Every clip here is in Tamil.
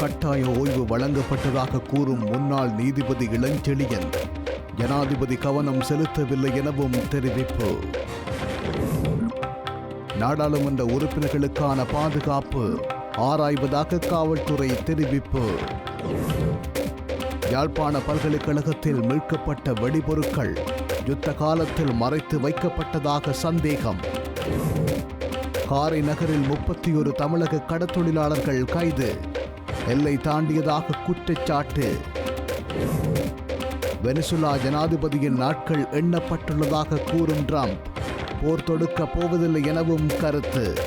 கட்டாய ஓய்வு வழங்கப்பட்டதாக கூறும் முன்னாள் நீதிபதி இளஞ்செழியன். ஜனாதிபதி கவனம் செலுத்தவில்லை எனவும் தெரிவிப்பு. நாடாளுமன்ற உறுப்பினர்களுக்கான பாதுகாப்பு ஆராய்வதாக காவல்துறை தெரிவிப்பு. யாழ்ப்பாண பல்கலைக்கழகத்தில் மீட்கப்பட்ட வெடிபொருட்கள் யுத்த காலத்தில் மறைத்து வைக்கப்பட்டதாக சந்தேகம். காரை நகரில் முப்பத்தி ஒரு தமிழக கடத்தொழிலாளர்கள் கைது. எல்லை தாண்டியதாக குற்றச்சாட்டு. வெனிசுலா ஜனாதிபதியின் நாட்கள் எண்ணப்பட்டுள்ளதாக கூறும் ட்ரம்ப் போர் தொடுக்க போவதில்லை எனவும் கருத்து.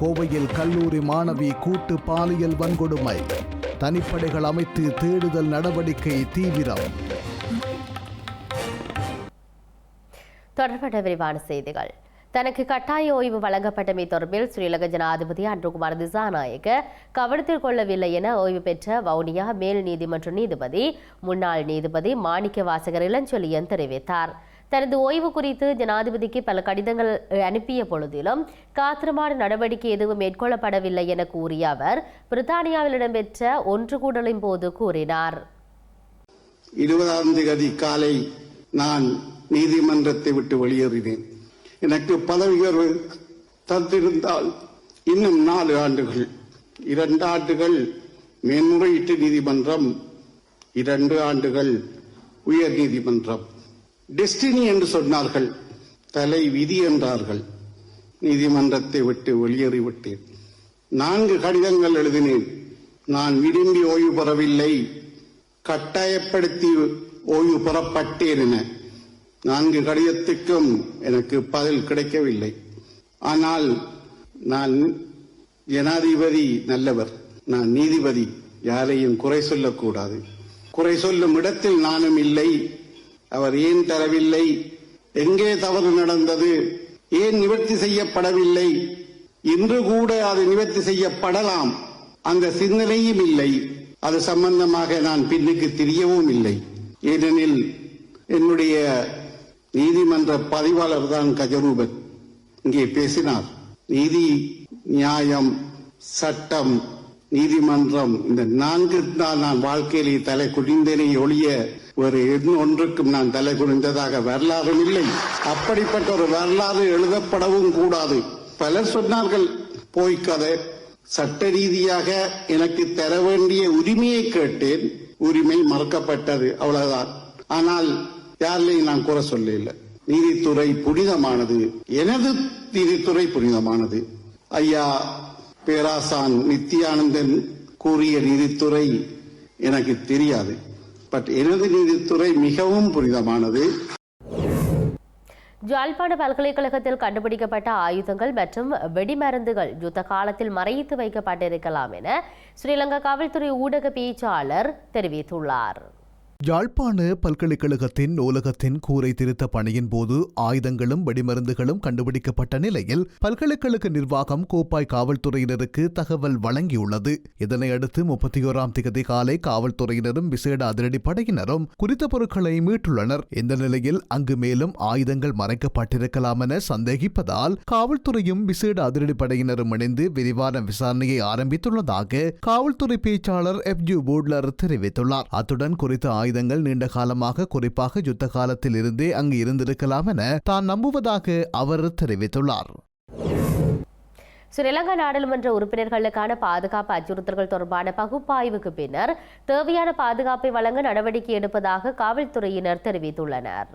கோவையில் கல்லூரி மாணவி கூட்டு பாலியல் வன்கொடுமை தனிப்படைகள் அமைத்து தேடுதல் நடவடிக்கை தீவிரம். தொடர்பட்ட விரிவான செய்திகள். தனக்கு கட்டாய ஓய்வு வழங்கப்பட்டமை தொடர்பில் ஸ்ரீலங்கா ஜனாதிபதி அன்றுகுமார் திசாநாயக்க கவனத்தில் கொள்ளவில்லை என ஓய்வு பெற்ற வவுனியா மேல் நீதிமன்ற நீதிபதி முன்னாள் நீதிபதி மாணிக்க வாசகர் இளஞ்சொலியன் தெரிவித்தார். தனது ஓய்வு குறித்து ஜனாதிபதிக்கு பல கடிதங்கள் அனுப்பிய பொழுதிலும் காத்திரமான நடவடிக்கை எதுவும் மேற்கொள்ளப்படவில்லை என கூறிய அவர் பிரித்தானியாவில் இடம்பெற்ற ஒன்று கூடலின் போது கூறினார். இருபதாம் தேதி காலை நான் நீதிமன்றத்தை விட்டு வெளியேறினேன். எனக்கு பதவி உயர்வு தந்திருந்தால் இன்னும் நாலு ஆண்டுகள் இரண்டு ஆண்டுகள் மேன்முறையீட்டு நீதிமன்றம் இரண்டு ஆண்டுகள் உயர் நீதிமன்றம். டெஸ்டினி என்று சொன்னார்கள் தலை விதி என்றார்கள். நீதிமன்றத்தை விட்டு வெளியேறிவிட்டேன் நான்கு கடிதங்கள் எழுதினேன். நான் விரும்பி ஓய்வு பெறவில்லை. கட்டாயப்படுத்தி ஓய்வு பெறப்பட்டேன் என. நான்கு கடிதத்துக்கும் எனக்கு பதில் கிடைக்கவில்லை. ஆனால் நான் ஜனாதிபதி நல்லவர். நான் நீதிபதி. யாரையும் குறை சொல்லக்கூடாது. குறை சொல்லும் இடத்தில் நானும் இல்லை. அவர் ஏன் தரவில்லை? எங்கே தவறு நடந்தது? ஏன் நிவர்த்தி செய்யப்படவில்லை? இன்று கூட அது நிவர்த்தி செய்யப்படலாம். அந்த சிந்தனையும் இல்லை. அது சம்பந்தமாக நான் பின்னுக்கு தெரியவும் இல்லை. ஏனெனில் என்னுடைய நீதிமன்ற பதிவாளர் தான் கஜரூபன். இங்கே பேசினார். நீதி நியாயம் சட்டம் நீதிமன்றம் இந்த நான்கு தான் நான் வாழ்க்கையிலே தலை குடிந்தேனே ஒழிய ஒரு ஒன்றுக்கும் நான் தலை குனிந்ததாக வரலாறும் இல்லை. அப்படிப்பட்ட ஒரு வரலாறு எழுதப்படவும் கூடாது. பலர் சொன்னார்கள் போய்க்கதை சட்ட ரீதியாக எனக்கு தர வேண்டிய உரிமையை கேட்டேன். உரிமை மறுக்கப்பட்டது. அவ்வளவுதான். ஆனால் யாரிலையும் நான் கூற சொல்ல நீதித்துறை புனிதமானது. எனது நீதித்துறை புனிதமானது. ஐயா பேராசான் நித்யானந்தன் கூறிய நீதித்துறை எனக்கு தெரியாது. பட் எனது நீதித்துறை மிகவும் புனிதமானது. ஜாழ்ப்பாண பல்கலைக்கழகத்தில் கண்டுபிடிக்கப்பட்ட ஆயுதங்கள் மற்றும் வெடிமருந்துகள் யுத்த காலத்தில் மறைத்து வைக்கப்பட்டிருக்கலாம் என ஸ்ரீலங்கா காவல்துறை ஊடக பேச்சாளர் தெரிவித்துள்ளார். யாழ்ப்பாண பல்கலைக்கழகத்தின் நூலகத்தின் கூரை திருத்த பணியின் போது ஆயுதங்களும் வெடிமருந்துகளும் கண்டுபிடிக்கப்பட்ட நிலையில் பல்கலைக்கழக நிர்வாகம் கோப்பாய் காவல்துறையினருக்கு தகவல் வழங்கியுள்ளது. இதனையடுத்து முப்பத்தி ஓராம் திகதி காலை காவல்துறையினரும் விசேட அதிரடி படையினரும் குறித்த பொருட்களை மீட்டுள்ளனர். இந்த நிலையில் அங்கு மேலும் ஆயுதங்கள் மறைக்கப்பட்டிருக்கலாம் என சந்தேகிப்பதால் காவல்துறையும் விசேட அதிரடி படையினரும் இணைந்து விரிவான விசாரணையை ஆரம்பித்துள்ளதாக காவல்துறை பேச்சாளர் எஃப் ஜி பூட்லர் தெரிவித்துள்ளார். அத்துடன் குறித்த ஆயுதங்கள் நீண்ட காலமாக குறிப்பாக யுத்த காலத்தில் இருந்தே அங்கு இருந்திருக்கலாம் என தான் நம்புவதாக அவர் தெரிவித்துள்ளார். ஸ்ரீலங்கா நாடாளுமன்ற உறுப்பினர்களுக்கான பாதுகாப்பு அச்சுறுத்தல்கள் தொடர்பான பகுப்பாய்வுக்கு பின்னர் தேவையான பாதுகாப்பை வழங்க நடவடிக்கை எடுப்பதாக காவல்துறையினர் தெரிவித்துள்ளனர்.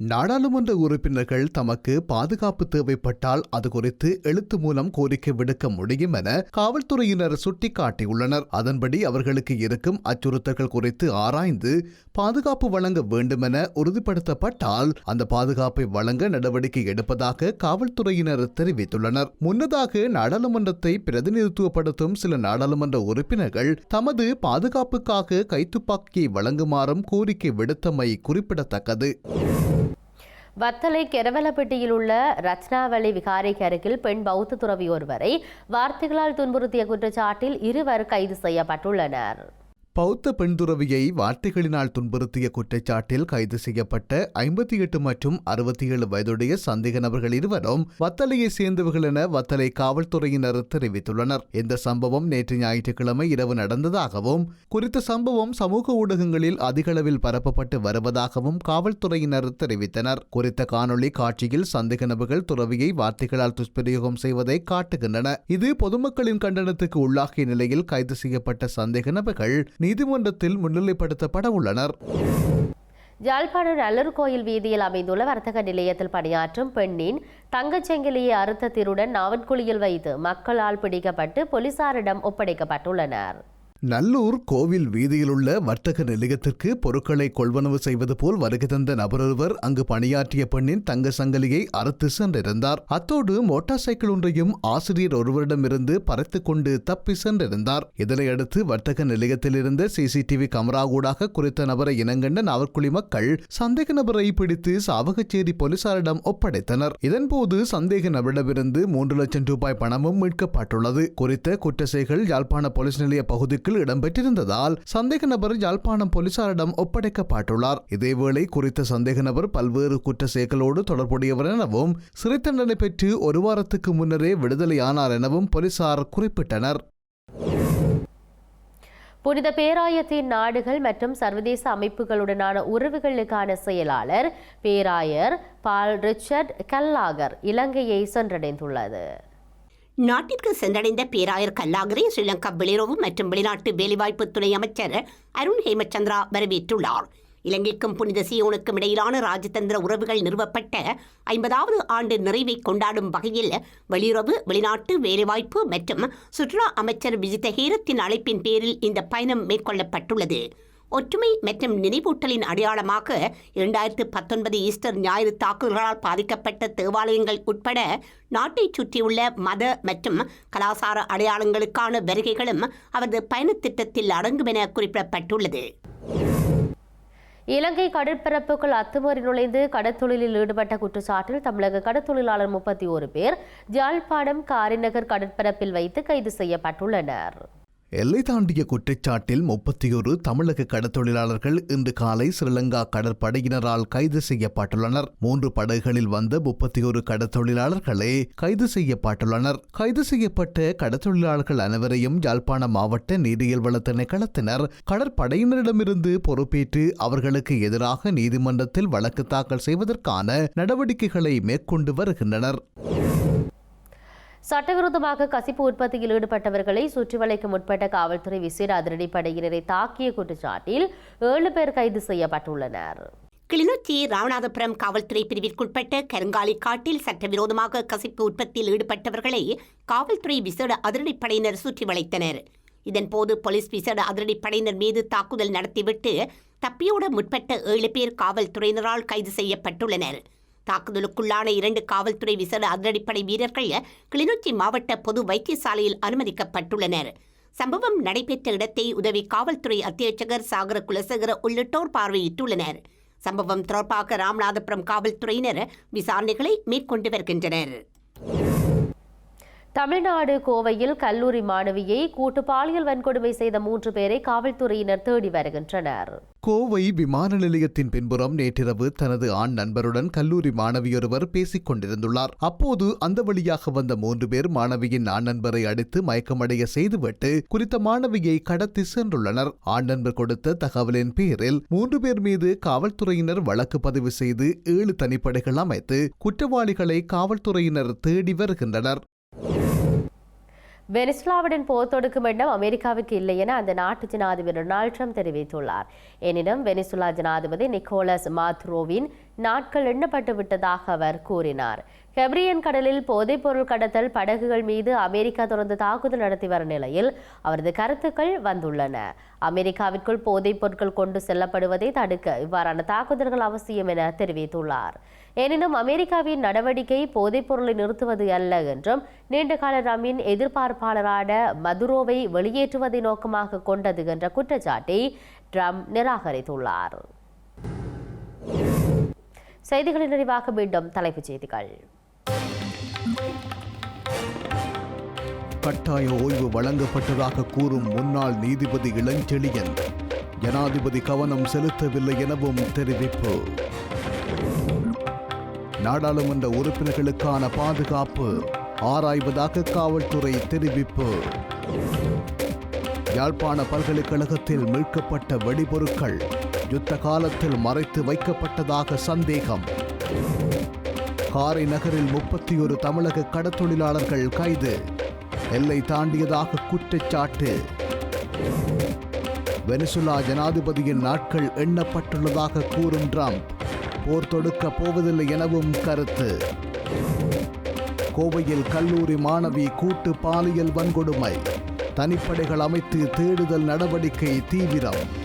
நாடாளுமன்ற உறுப்பினர்கள் தமக்கு பாதுகாப்பு தேவைப்பட்டால் அது குறித்து எழுத்து மூலம் கோரிக்கை விடுக்க முடியும் என காவல்துறையினர் சுட்டிக்காட்டியுள்ளனர். அதன்படி அவர்களுக்கு இருக்கும் அச்சுறுத்தல்கள் குறித்து ஆராய்ந்து பாதுகாப்பு வழங்க வேண்டுமென உறுதிப்படுத்தப்பட்டால் அந்த பாதுகாப்பை வழங்க நடவடிக்கை எடுப்பதாக காவல்துறையினர் தெரிவித்துள்ளனர். முன்னதாக நாடாளுமன்றத்தை பிரதிநிதித்துவப்படுத்தும் சில நாடாளுமன்ற உறுப்பினர்கள் தமது பாதுகாப்புக்காக கைத்துப்பாக்கியை வழங்குமாறும் கோரிக்கை விடுத்தமை குறிப்பிடத்தக்கது. வத்தலை கெரவலப்பட்டியில் உள்ள ரத்னாவளி விகாரைக்கு அருகில் பெண் பௌத்த துறவி ஒருவரை வார்த்தைகளால் துன்புறுத்திய குற்றச்சாட்டில் இருவர் கைது செய்யப்பட்டுள்ளனர். பௌத்த பெண் துறவியை வார்த்தைகளினால் துன்புறுத்திய குற்றச்சாட்டில் கைது செய்யப்பட்ட ஐம்பத்தி எட்டு மற்றும் அறுபத்தி ஏழு வயதுடைய சந்தேக நபர்கள் இருவரும் வத்தலையை சேர்ந்தவர்கள் என வத்தலை காவல்துறையினர் தெரிவித்துள்ளனர். இந்த சம்பவம் நேற்று ஞாயிற்றுக்கிழமை இரவு நடந்ததாகவும் குறித்த சம்பவம் சமூக ஊடகங்களில் அதிகளவில் பரப்பப்பட்டு வருவதாகவும் காவல்துறையினர் தெரிவித்தனர். குறித்த காணொளி காட்சியில் சந்தேக நபர்கள் துறவியை வார்த்தைகளால் துஷ்பிரயோகம் செய்வதை காட்டுகின்றன. இது பொதுமக்களின் கண்டனத்துக்கு உள்ளாகிய நிலையில் கைது செய்யப்பட்ட சந்தேக நபர்கள் நீதிமன்றத்தில் முன்னிலைப்படுத்தப்பட உள்ளனர். யாழ்ப்பாணம் நல்லூர் கோயில் வீதியில் அமைந்துள்ள வர்த்தக நிலையத்தில் பணியாற்றும் பெண்ணின் தங்கச்செங்கிலியை அறுத்த திருடன் நாவன்குழியில் வைத்து மக்களால் பிடிக்கப்பட்டு போலீசாரிடம் ஒப்படைக்கப்பட்டுள்ளனர். நல்லூர் கோவில் வீதியிலுள்ள வர்த்தக நிலையத்திற்கு பொருட்களை கொள்வனவு செய்வது போல் வருகை தந்த நபரொருவர் அங்கு பணியாற்றிய பெண்ணின் தங்க சங்கிலியை அறுத்து சென்றிருந்தார். அத்தோடு மோட்டார் சைக்கிள் ஒன்றையும் ஆசிரியர் ஒருவரிடமிருந்து பறித்து கொண்டு தப்பி சென்றிருந்தார். இதனையடுத்து வர்த்தக நிலையத்தில் இருந்த சிசிடிவி கமரா ஊடாக குறித்த நபரை இனங்கண்ட நாவற்குழி மக்கள் சந்தேக நபரை பிடித்து சாவகச்சேரி போலீசாரிடம் ஒப்படைத்தனர். இதன்போது சந்தேக நபரிடமிருந்து மூன்று லட்சம் ரூபாய் பணமும் மீட்கப்பட்டுள்ளது. குறித்த குற்ற செயல்கள் யாழ்ப்பாண போலீஸ் நிலைய வழக்கில் இடம்பெற்றிருந்ததால் சந்தேக நபர் யாழ்ப்பாணம் போலீசாரிடம் ஒப்படைக்கப்பட்டுள்ளார். இதேவேளை குறித்த சந்தேக நபர் பல்வேறு குற்ற செயல்களோடு தொடர்புடையவர் எனவும் சிறை தண்டனை பெற்று ஒரு வாரத்துக்கு முன்னரே விடுதலையானார் எனவும் போலீசார் குறிப்பிட்டனர். புனித பேராயத்தின் நாடுகள் மற்றும் சர்வதேச அமைப்புகளுடனான உறவுகளுக்கான செயலாளர் பேராயர் பால் ரிச்சர்ட் கல்லாகர் இலங்கையை சென்றடைந்துள்ளது. நாட்டிற்கு சென்றடைந்த பேராயர் கல்லாகரை ஸ்ரீலங்கா வெளியுறவு மற்றும் வெளிநாட்டு வேலைவாய்ப்பு துணை அமைச்சர் அருண் ஹேமச்சந்திரா வரவேற்றுள்ளார். இலங்கைக்கும் புனித சியோனுக்கும் இடையிலான ராஜதந்திர உறவுகள் நிறுவப்பட்ட ஐம்பதாவது ஆண்டு நிறைவை கொண்டாடும் வகையில் வெளியுறவு வெளிநாட்டு வேலைவாய்ப்பு மற்றும் சுற்றுலா அமைச்சர் விஜித ஹேரத்தின் அழைப்பின் பேரில் இந்த பயணம் மேற்கொள்ளப்பட்டுள்ளது. ஒற்றுமை மற்றும் நினைவூட்டலின் அடையாளமாக இரண்டாயிரத்து பத்தொன்பது ஈஸ்டர் ஞாயிறு தாக்குதல்களால் பாதிக்கப்பட்ட தேவாலயங்கள் உட்பட நாட்டைச் சுற்றியுள்ள மத மற்றும் கலாசார அடையாளங்களுக்கான வருகைகளும் அவரது பயணத் திட்டத்தில் அடங்கும் என குறிப்பிடப்பட்டுள்ளது. இலங்கை கடற்பரப்புக்குள் அத்துமீறி நுழைந்து கடற்தொழிலில் ஈடுபட்ட குற்றச்சாட்டில் தமிழக கடற்தொழிலாளர் முப்பத்தி ஒரு பேர் ஜாழ்ப்பாணம் காரிநகர் கடற்பரப்பில் வைத்து கைது செய்யப்பட்டுள்ளனர். எல்லை தாண்டிய குற்றச்சாட்டில் முப்பத்தியொரு தமிழக கடற்தொழிலாளர்கள் இன்று காலை ஸ்ரீலங்கா கடற்படையினரால் கைது செய்யப்பட்டுள்ளனர். மூன்று படகுகளில் வந்த முப்பத்தியொரு கடற்தொழிலாளர்களே கைது செய்யப்பட்டுள்ளனர். கைது செய்யப்பட்ட கடற்தொழிலாளர்கள் அனைவரையும் யாழ்ப்பாண மாவட்ட நீரியல் வள திணைக்களத்தினர் கடற்படையினரிடமிருந்து பொறுப்பேற்று அவர்களுக்கு எதிராக நீதிமன்றத்தில் வழக்கு தாக்கல் செய்வதற்கான நடவடிக்கைகளை மேற்கொண்டு வருகின்றனர். சட்டவிரோதமாக கசிப்பு உற்பத்தியில் ஈடுபட்டவர்களை சுற்றி வளைக்க முற்பட்ட காவல்துறை விசேட அதிரடிப்படையினரை தாக்கிய குற்றச்சாட்டில் ஏழு பேர் கைது செய்யப்பட்டுள்ளனர். கிளிநொச்சி ராமநாதபுரம் காவல்துறை பிரிவிற்குட்பட்ட கருங்காலி காட்டில் சட்டவிரோதமாக கசிப்பு உற்பத்தியில் ஈடுபட்டவர்களை காவல்துறை விசேட அதிரடிப்படையினர் சுற்றி வளைத்தனர் இதன்போது போலீஸ் விசேட அதிரடிப்படையினர் மீது தாக்குதல் நடத்திவிட்டு தப்பியோட முற்பட்ட ஏழு பேர் காவல்துறையினரால் கைது செய்யப்பட்டுள்ளனர். தாக்குதலுக்குள்ளான இரண்டு காவல்துறை விசேட அதிரடிப்படை வீரர்கள் கிளிநொச்சி மாவட்ட பொது வைத்தியசாலையில் அனுமதிக்கப்பட்டுள்ளனர். சம்பவம் நடைபெற்ற இடத்தை உதவி காவல்துறை அத்தியட்சகர் சாகர குலசேகர உள்ளிட்டோர் பார்வையிட்டுள்ளனர். சம்பவம் தொடர்பாக ராமநாதபுரம் காவல்துறையினர் விசாரணைகளை மேற்கொண்டு வருகின்றனர். தமிழ்நாடு கோவையில் கல்லூரி மாணவியை கூட்டு பாலியல் வன்கொடுமை செய்த மூன்று பேரை காவல்துறையினர் தேடி வருகின்றனர். கோவை விமான நிலையத்தின் பின்புறம் நேற்றிரவு தனது ஆண் நண்பருடன் கல்லூரி மாணவியொருவர் பேசிக் கொண்டிருந்துள்ளார் அப்போது அந்த வழியாக வந்த மூன்று பேர் மாணவியின் ஆண் நண்பரை அடித்து மயக்கமடைய செய்துவிட்டு குறித்த மாணவியை கடத்தி சென்றுள்ளனர். ஆண் நண்பர் கொடுத்த தகவலின் பேரில் மூன்று பேர் மீது காவல்துறையினர் வழக்கு பதிவு செய்து ஏழு தனிப்படைகள் அமைத்து குற்றவாளிகளை காவல்துறையினர் தேடி வருகின்றனர். வெனிசுலாவுடன் போர் தொடுக்கும் எண்ணம் அமெரிக்காவுக்கு இல்லை என அந்த நாட்டு ஜனாதிபதி டொனால்ட் ட்ரம்ப் தெரிவித்துள்ளார். எனினும் வெனிசுலா ஜனாதிபதி நிக்கோலஸ் மாத்ரோவின் நாட்கள் எண்ணப்பட்டு விட்டதாக அவர் கூறினார். கெப்ரியன் கடலில் போதைப்பொருள் கடத்தல் படகுகள் மீது அமெரிக்கா தொடர்ந்து தாக்குதல் நடத்தி வரும் நிலையில் அவரது கருத்துக்கள் வந்துள்ளன. அமெரிக்காவிற்குள் போதைப் பொருட்கள் கொண்டு செல்லப்படுவதை தடுக்க இவ்வாறான தாக்குதல்கள் அவசியம் என தெரிவித்துள்ளார். எனினும் அமெரிக்காவின் நடவடிக்கை போதைப் பொருளை நிறுத்துவது அல்ல என்றும் நீண்டகால ரமின் எதிர்பார்ப்பாளரான மதுரோவை வெளியேற்றுவதை நோக்கமாக கொண்டது என்ற குற்றச்சாட்டை ட்ரம்ப் நிராகரித்துள்ளார். செய்திகளின் நிறைவாக மீண்டும் தலைப்புச் செய்திகள். கட்டாய ஓய்வு வழங்கப்பட்டதாக கூறும் முன்னாள் நீதிபதி இளஞ்செழியன். ஜனாதிபதி கவனம் செலுத்தவில்லை எனவும் தெரிவிப்பு. நாடாளுமன்ற உறுப்பினர்களுக்கான பாதுகாப்பு ஆராய்வதாக காவல்துறை தெரிவிப்பு. யாழ்ப்பாண பல்கலைக்கழகத்தில் மீட்கப்பட்ட வெடிபொருட்கள் யுத்த காலத்தில் மறைத்து வைக்கப்பட்டதாக சந்தேகம். காரை நகரில் முப்பத்தி ஒரு தமிழக கடத்தொழிலாளர்கள் கைது. எல்லை தாண்டியதாக குற்றச்சாட்டு. வெனிசுலா ஜனாதிபதியின் நாட்கள் எண்ணப்பட்டுள்ளதாக கூறும் ட்ரம்ப் போர் தொடுக்க போவதில்லை எனவும் கருத்து. கோவையில் கல்லூரி மாணவி கூட்டு பாலியல் வன்கொடுமை. தனிப்படைகள் அமைத்து தேடுதல் நடவடிக்கை தீவிரம்.